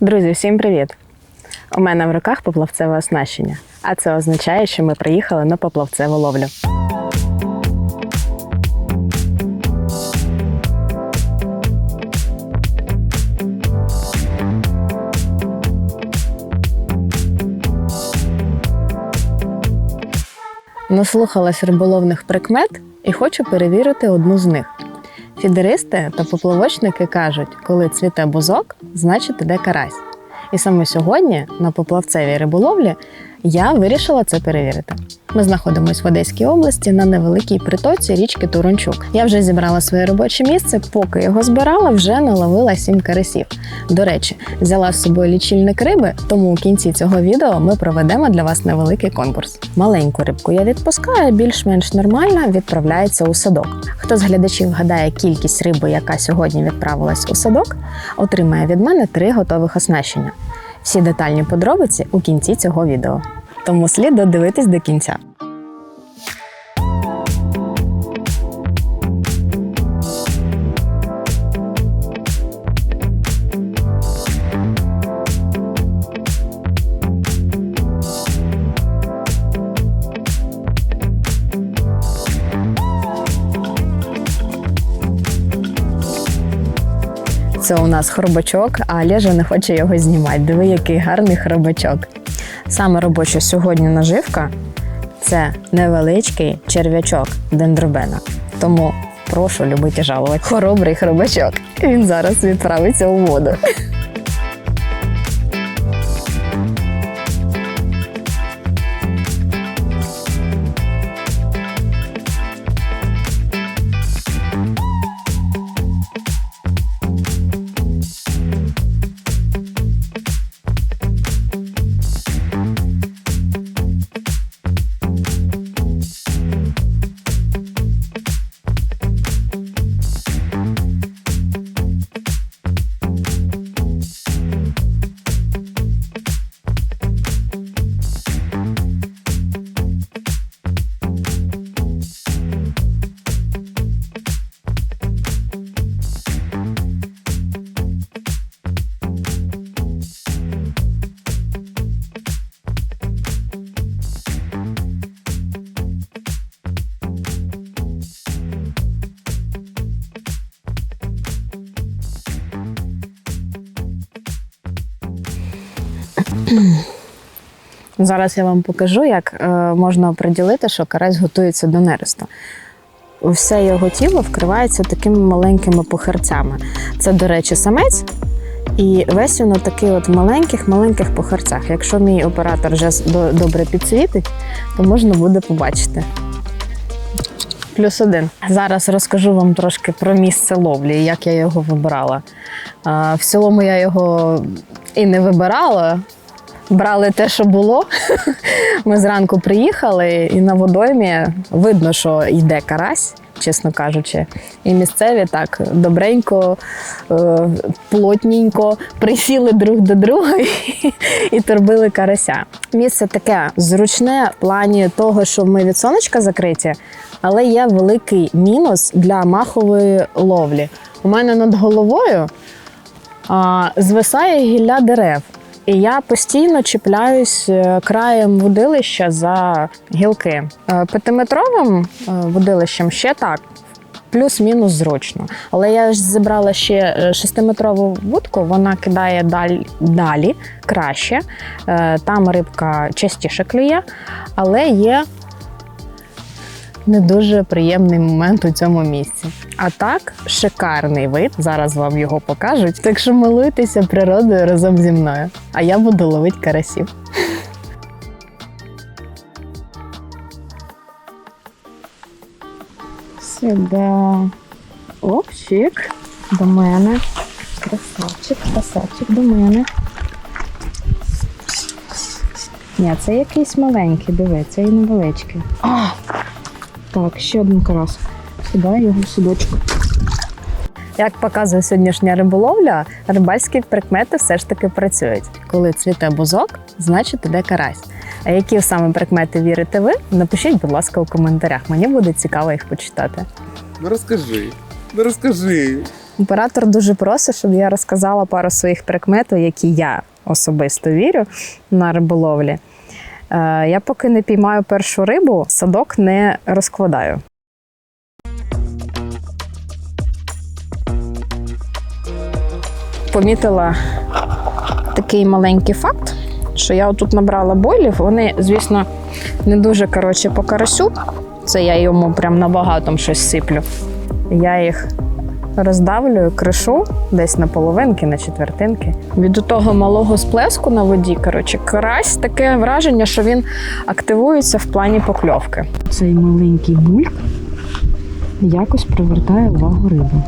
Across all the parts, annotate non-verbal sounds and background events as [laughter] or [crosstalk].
Друзі, всім привіт! У мене в руках поплавцеве оснащення, а це означає, що ми приїхали на поплавцеву ловлю. Наслухалась риболовних прикмет і хочу перевірити одну з них. Фідеристи та поплавочники кажуть, коли цвіте бузок, значить іде карась. І саме сьогодні на поплавцевій риболовлі я вирішила це перевірити. Ми знаходимося в Одеській області на невеликій притоці річки Турончук. Я вже зібрала своє робоче місце, поки його збирала, вже наловила сім карасів. До речі, взяла з собою лічильник риби, тому у кінці цього відео ми проведемо для вас невеликий конкурс. Маленьку рибку я відпускаю, більш-менш нормальна відправляється у садок. Хто з глядачів вгадає кількість риби, яка сьогодні відправилась у садок, отримає від мене три готових оснащення. Всі детальні подробиці у кінці цього відео. Тому слід додивитись до кінця. Це у нас хробачок, а Олежа не хоче його знімати. Диви, який гарний хробачок. Саме робоча сьогодні наживка це невеличкий черв'ячок дендробена. Тому прошу любити жалувати. Хоробрий хробачок. Він зараз відправиться у воду. Зараз я вам покажу, як е, можна приділити, що карась готується до нересту. Все його тіло вкривається такими маленькими похерцями. Це, до речі, самець. І весь він такий от маленьких-маленьких похерцях. Якщо мій оператор вже добре підсвітить, то можна буде побачити. Плюс один. Зараз розкажу вам трошки про місце ловлі, як я його вибирала. В цілому я його і не вибирала. Брали те, що було. [laughs] Ми зранку приїхали, і на водоймі видно, що йде карась, чесно кажучи. І місцеві так добренько, е, плотненько присіли друг до друга [laughs] і, торбили карася. Місце таке зручне в плані того, що ми від сонечка закриті, але є великий мінус для махової ловлі. У мене над головою а, звисає гілля дерев. І я постійно чіпляюсь е, краєм водилища за гілки. Е, П'ятиметровим е, водилищем ще так. Плюс-мінус зручно. Але я ж зібрала ще шестиметрову вудку, вона кидає далі, далі краще. Там рибка частіше клює, але є не дуже приємний момент у цьому місці. А так, шикарний вид. Зараз вам його покажуть. Так що милуйтеся природою разом зі мною. А я буду ловити карасів. Сюди. Опчик. До мене. Красавчик, красавчик до мене. Ні, це якийсь маленький, диви, це і невеличкий. Так, ще один карас. Сюди його в судочку. Як показує сьогоднішня риболовля, рибальські прикмети все ж таки працюють. Коли цвіте бузок, значить іде карась. А які саме прикмети вірите ви? Напишіть, будь ласка, у коментарях. Мені буде цікаво їх почитати. Ну розкажи. Ну розкажи. Оператор дуже просить, щоб я розказала пару своїх прикмет, у які я особисто вірю на риболовлі. Е, Я поки не піймаю першу рибу, садок не розкладаю. Помітила такий маленький факт, що я тут набрала бойлів. Вони, звісно, не дуже коротше по карасю. Це я йому прям на багатом щось сиплю. Я їх роздавлюю, кришу десь на половинки, на четвертинки. Від того малого сплеску на воді, коротше, карась таке враження, що він активується в плані покльовки. Цей маленький бульк якось привертає увагу риби.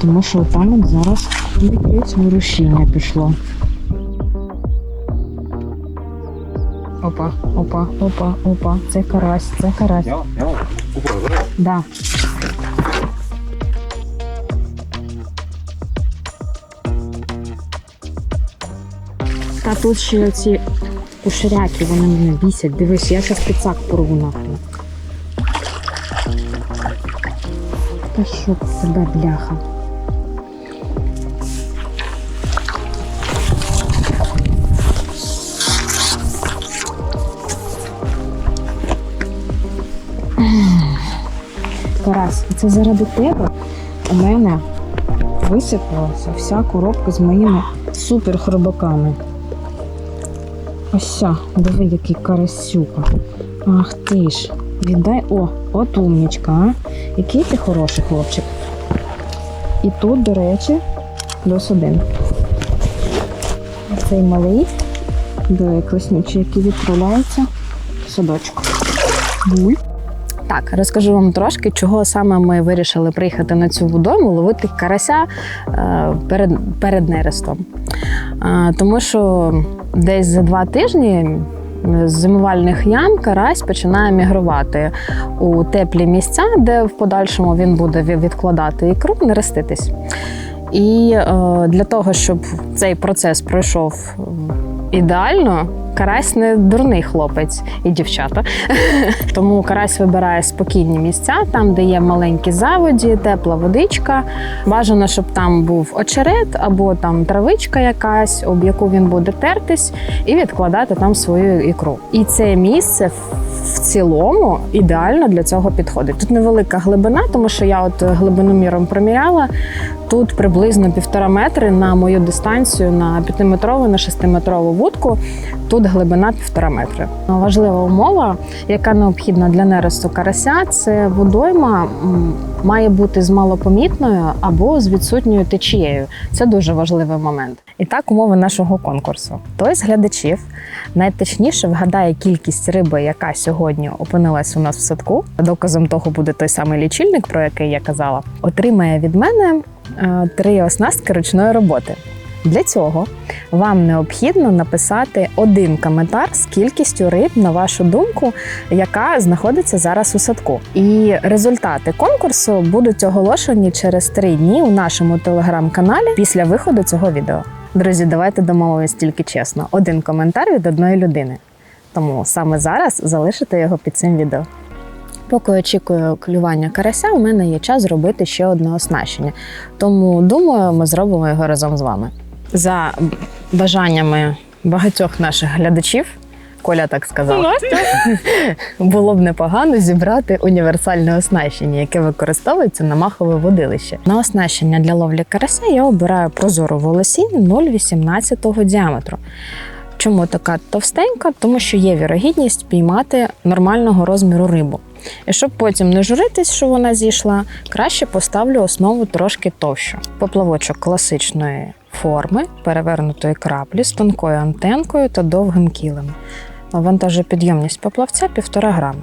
Тому що там от зараз якесь ворушіння пішло. Опа, опа, опа, опа. Це карась, це карась. Да. Та тут ще ці кушеряки, вони мене бісять. Дивись, я зараз підсак порву нахрен. Та що тебе, бляха? Тарас, це заради тебе у мене висипалася вся коробка з моїми супер хробаками. Ось, диви, який карасюка. Ах ти ж. Віддай. О, от умнічка, а? Який ти хороший хлопчик. І тут, до речі, плюс один. Цей малий, диви, класнючий, який відправляється в садочку. Буль. Так, розкажу вам трошки, чого саме ми вирішили приїхати на цю водойму ловити карася е, перед, перед нерестом. Тому що десь за два тижні з зимувальних ям карась починає мігрувати у теплі місця, де в подальшому він буде відкладати ікру, нереститись. І е, для того, щоб цей процес пройшов ідеально, карась не дурний хлопець і дівчата. [laughs] Тому карась вибирає спокійні місця, там, де є маленькі заводі, тепла водичка. Бажано, щоб там був очерет або там травичка якась, об яку він буде тертись, і відкладати там свою ікру. І це місце цілому ідеально для цього підходить. Тут невелика глибина, тому що я от глибиноміром проміряла. Тут приблизно півтора метри на мою дистанцію на 5-метрову, на 6-метрову вудку. Тут глибина півтора метри. Важлива умова, яка необхідна для нересту карася, це водойма має бути з малопомітною або з відсутньою течією. Це дуже важливий момент. І так, умови нашого конкурсу. Той з глядачів найточніше вгадає кількість риби, яка сьогодні опинилась у нас в садку. Доказом того буде той самий лічильник, про який я казала, отримає від мене е, три оснастки ручної роботи. Для цього вам необхідно написати один коментар з кількістю риб, на вашу думку, яка знаходиться зараз у садку. І результати конкурсу будуть оголошені через три дні у нашому телеграм-каналі після виходу цього відео. Друзі, давайте домовимось тільки чесно: один коментар від одної людини. Тому саме зараз залишите його під цим відео. Поки очікую клювання карася, у мене є час зробити ще одне оснащення. Тому думаю, ми зробимо його разом з вами. За бажаннями багатьох наших глядачів, Коля так сказав, [laughs] було б непогано зібрати універсальне оснащення, яке використовується на махове водилище. На оснащення для ловлі карася я обираю прозору волосінь 0,18 діаметру. Чому така товстенька? Тому що є вірогідність піймати нормального розміру рибу. І щоб потім не журитись, що вона зійшла, краще поставлю основу трошки товщу. Поплавочок класичної форми, перевернутої краплі з тонкою антенкою та довгим кілем. Вантажопідйомність поплавця 1,5 грами.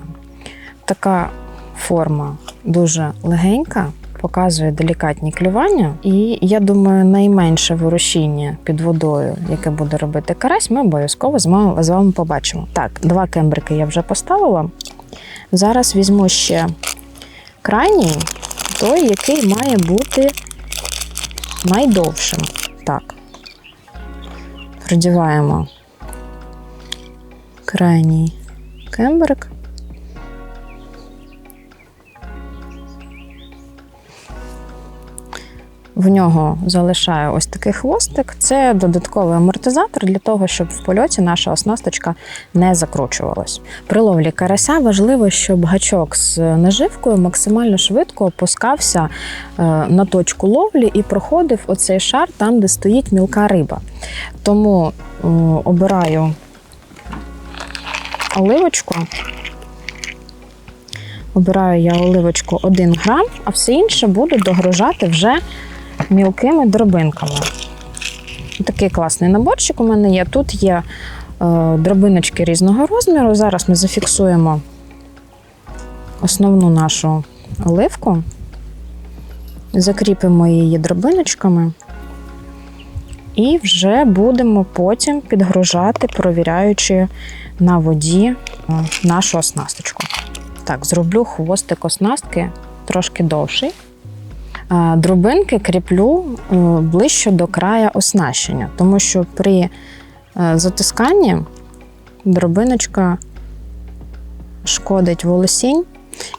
Така форма дуже легенька, показує делікатні клювання, і я думаю, найменше ворушіння під водою, яке буде робити карась, ми обов'язково з вами побачимо. Так, два кембрики я вже поставила. Зараз візьму ще крайній, той, який має бути найдовшим. Так. Продіваємо крайній кембрик. В нього залишаю ось такий хвостик. Це додатковий амортизатор для того, щоб в польоті наша оснасточка не закручувалась. При ловлі карася важливо, щоб гачок з наживкою максимально швидко опускався е, на точку ловлі і проходив оцей шар там, де стоїть мілка риба. Тому е, обираю оливочку. Обираю я оливочку 1 грам, а все інше буду догружати вже мілкими дробинками. Такий класний наборчик у мене є. Тут є е, дробиночки різного розміру. Зараз ми зафіксуємо основну нашу оливку, закріпимо її дробиночками. І вже будемо потім підгружати, провіряючи на воді е, нашу оснасточку. Так, зроблю хвостик оснастки трошки довший. А, Дробинки кріплю е, ближче до края оснащення, тому що при е, затисканні дробиночка шкодить волосінь,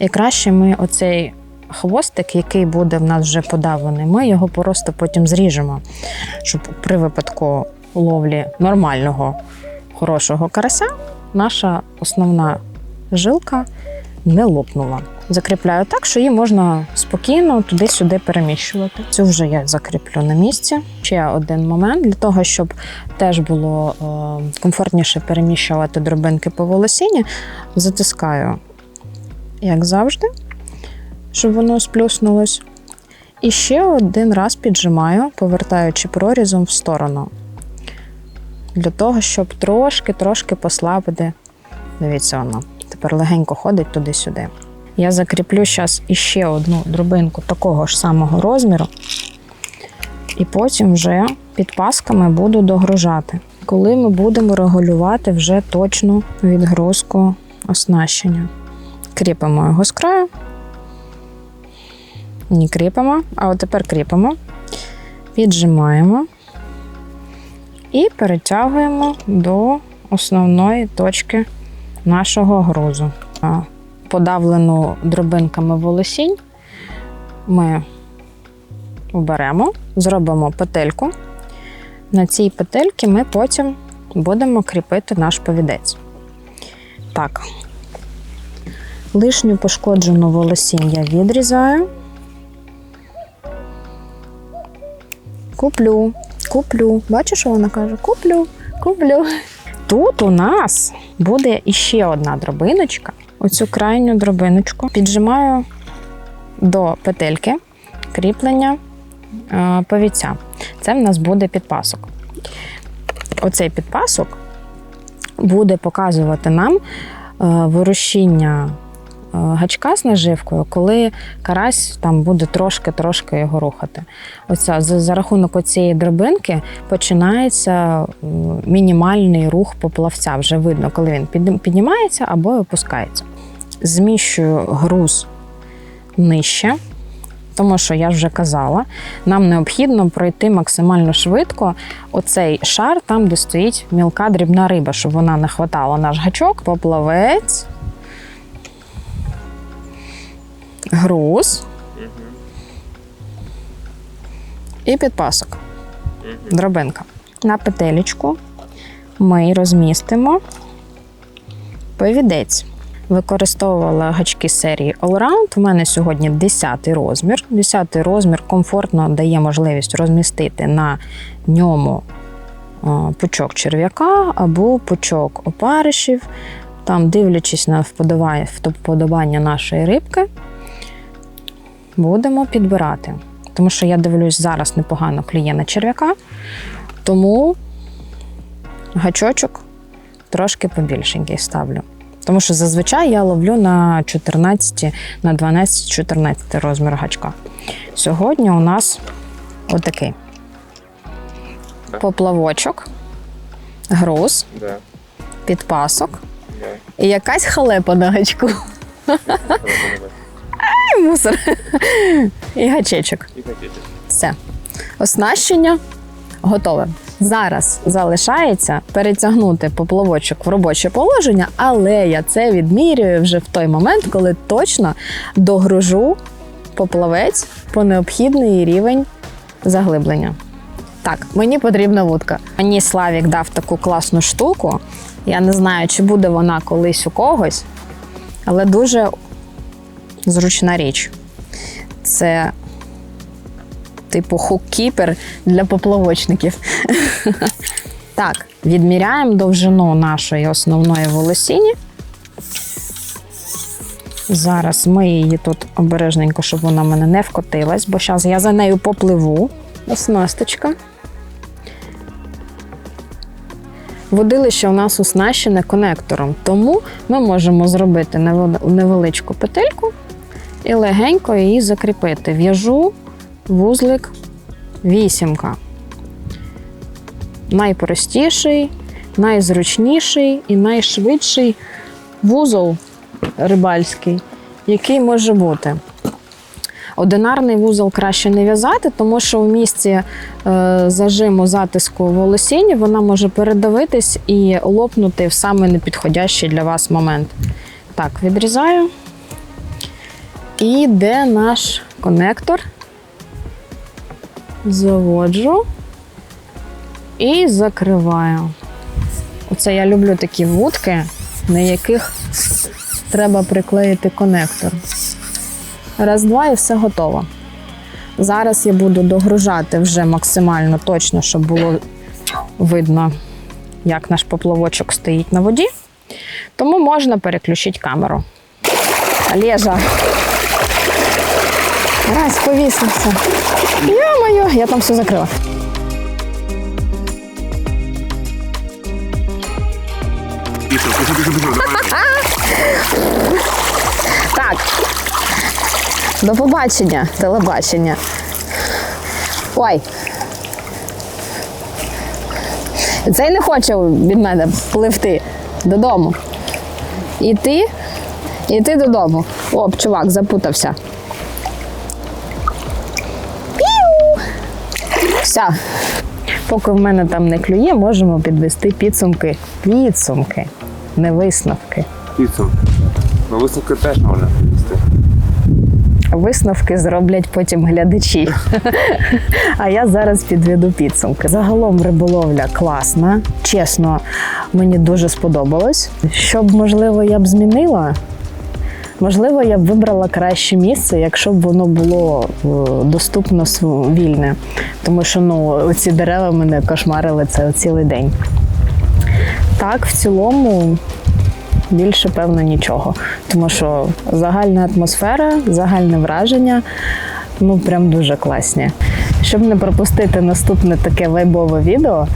і краще ми оцей хвостик, який буде в нас вже подавлений, ми його просто потім зріжемо, щоб при випадку ловлі нормального хорошого карася наша основна жилка не лопнула. Закріпляю так, що її можна спокійно туди-сюди переміщувати. Цю вже я закріплю на місці. Ще один момент для того, щоб теж було е, комфортніше переміщувати дробинки по волосіні, затискаю, як завжди, щоб воно сплюснулось. І ще один раз піджимаю, повертаючи прорізом в сторону. Для того, щоб трошки-трошки послабити. Дивіться, воно тепер легенько ходить туди-сюди. Я закріплю зараз іще одну дробинку такого ж самого розміру, і потім вже під пасками буду догружати. Коли ми будемо регулювати вже точну відгрузку оснащення. Кріпимо його з краю. Не кріпимо, а от тепер кріпимо, піджимаємо і перетягуємо до основної точки нашого грузу. Подавлену дробинками волосінь ми оберемо, зробимо петельку. На цій петельці ми потім будемо кріпити наш повідець. Так, лишню пошкоджену волосінь я відрізаю. Куплю, куплю. Бачиш, що вона каже? Куплю, куплю. Тут у нас буде іще одна дробиночка. Оцю крайню дробиночку піджимаю до петельки кріплення е, повіця. Це в нас буде підпасок. Оцей підпасок буде показувати нам е, ворушіння гачка з наживкою, коли карась там буде трошки-трошки його рухати. Оця, за, за рахунок цієї дробинки починається мінімальний рух поплавця. Вже видно, коли він піднім- піднімається або опускається. Зміщую груз нижче, тому що я вже казала, нам необхідно пройти максимально швидко оцей шар там, де стоїть мілка дрібна риба, щоб вона не хватала наш гачок, поплавець, груз і підпасок. Дробинка. На петелечку ми розмістимо повідець. Використовувала гачки серії Allround. У мене сьогодні 10 розмір. 10 розмір комфортно дає можливість розмістити на ньому пучок черв'яка або пучок опаришів. Там, дивлячись на вподобання, вподобання нашої рибки, будемо підбирати. Тому що я дивлюсь, зараз непогано клює на черв'яка, тому гачочок трошки побільшенький ставлю. Тому що зазвичай я ловлю на 14, на 12-14 розмір гачка. Сьогодні у нас отакий поплавочок, груз, підпасок і якась халепа на гачку. І мусор. І гачечок. І. Все. Оснащення готове. Зараз залишається перетягнути поплавочок в робоче положення, але я це відмірюю вже в той момент, коли точно догружу поплавець по необхідний рівень заглиблення. Так, мені потрібна вудка. Мені Славік дав таку класну штуку. Я не знаю, чи буде вона колись у когось, але дуже зручна річ. Це типу хук-кіпер для поплавочників. [laughs] Так, відміряємо довжину нашої основної волосіні. Зараз ми її тут обережненько, щоб вона в мене не вкотилась, бо зараз я за нею попливу. Оснасточка. Водилище у нас оснащене конектором, тому ми можемо зробити невеличку петельку і легенько її закріпити. В'яжу вузлик вісімка. Найпростіший, найзручніший і найшвидший вузол рибальський, який може бути. Одинарний вузол краще не в'язати, тому що в місці е, зажиму затиску волосіні вона може передавитись і лопнути в саме непідходящий для вас момент. Так, відрізаю. І де наш конектор? Заводжу і закриваю. Оце я люблю такі вудки, на яких треба приклеїти конектор. Раз, два і все готово. Зараз я буду догружати вже максимально точно, щоб було видно, як наш поплавочок стоїть на воді. Тому можна переключити камеру. Олежа. Раз, повісився. Йо-моє, я там все закрила. Так. До побачення, телебачення. Ой. Цей не хоче від мене пливти додому. Іти, іти додому. Оп, чувак, запутався. Все. Поки в мене там не клює, можемо підвести підсумки. Підсумки, не висновки. Піцу. Ну, висновки теж можна підвести. Висновки зроблять потім глядачі. А я зараз підведу підсумки. Загалом риболовля класна. Чесно, мені дуже сподобалось. Щоб, можливо, я б змінила. Можливо, я б вибрала краще місце, якщо б воно було е, доступно вільне. Тому що ну, ці дерева мене кошмарили це цілий день. Так, в цілому більше певно нічого. Тому що загальна атмосфера, загальне враження ну прям дуже класні. Щоб не пропустити наступне таке вайбове відео,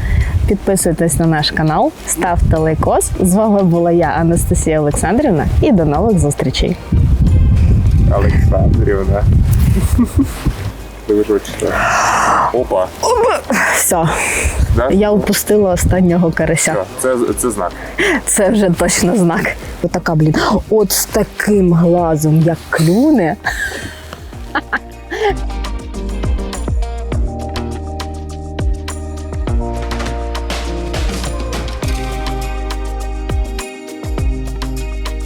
підписуйтесь на наш канал, ставте лайкос. З вами була я, Анастасія Олександрівна, і до нових зустрічей. Олександрівна. [laughs] Читаю. Опа. Все, Да? я упустила останнього карася. Все, Це, це знак. Це вже точно знак. Отака, блін, от з таким глазом, як клюне. [laughs]